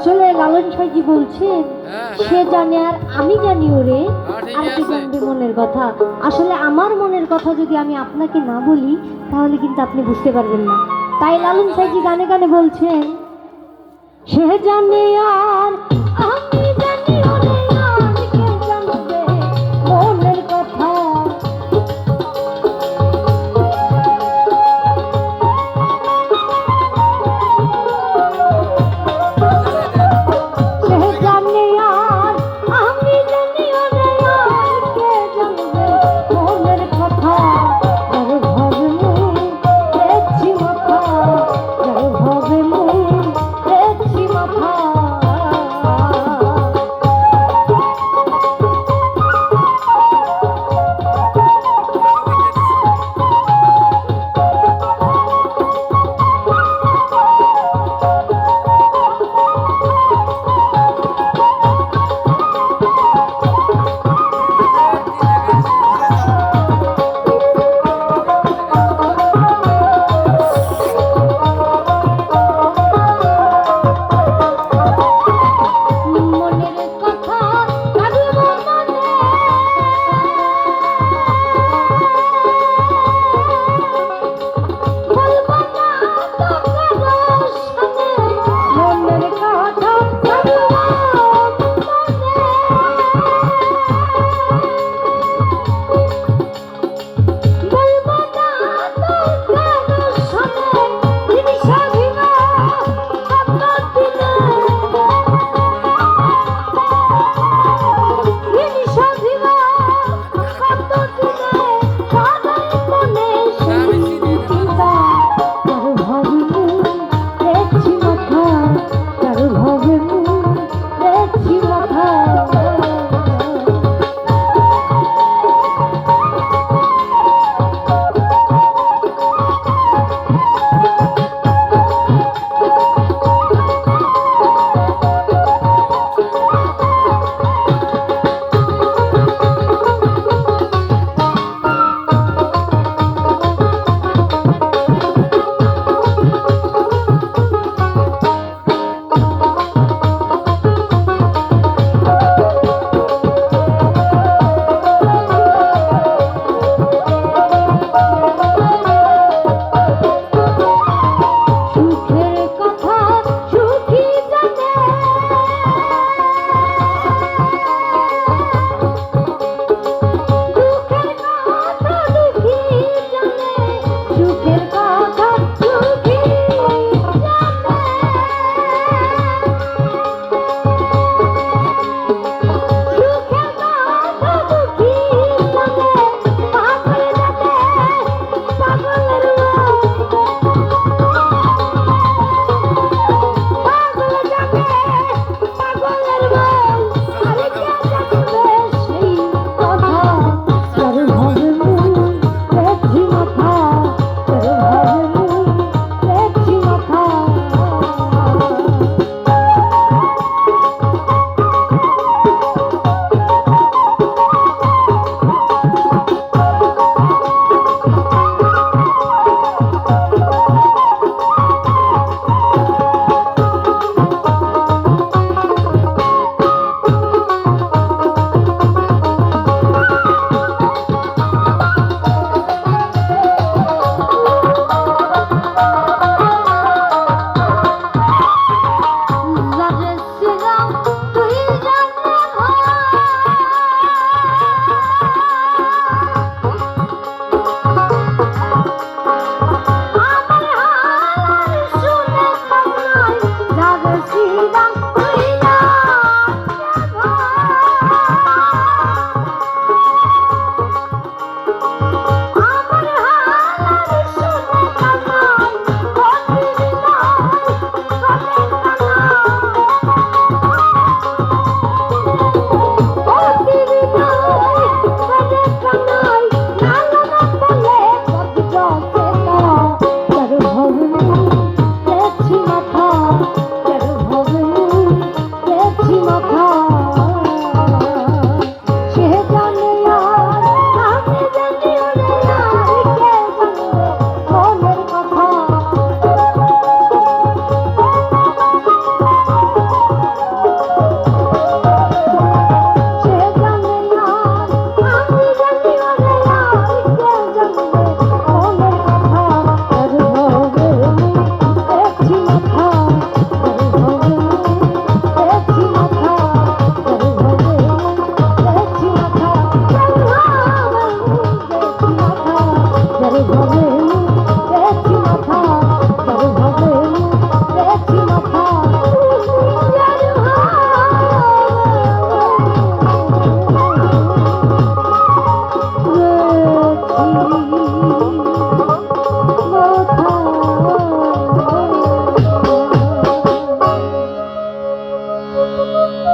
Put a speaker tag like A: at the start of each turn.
A: আসলে লালন সাইজি বলছেন
B: হ্যাঁ।
A: সে জানে আর আমি জানি ওরে।
B: হ্যাঁ,
A: আর কি জানবে মনের কথা। আসলে আমার মনের কথা যদি আমি আপনাকে না বলি তাহলে কিন্তু আপনি বুঝতে পারবেন না। তাই লালন সাইজি গানে গানে বলছেন সে জানে আর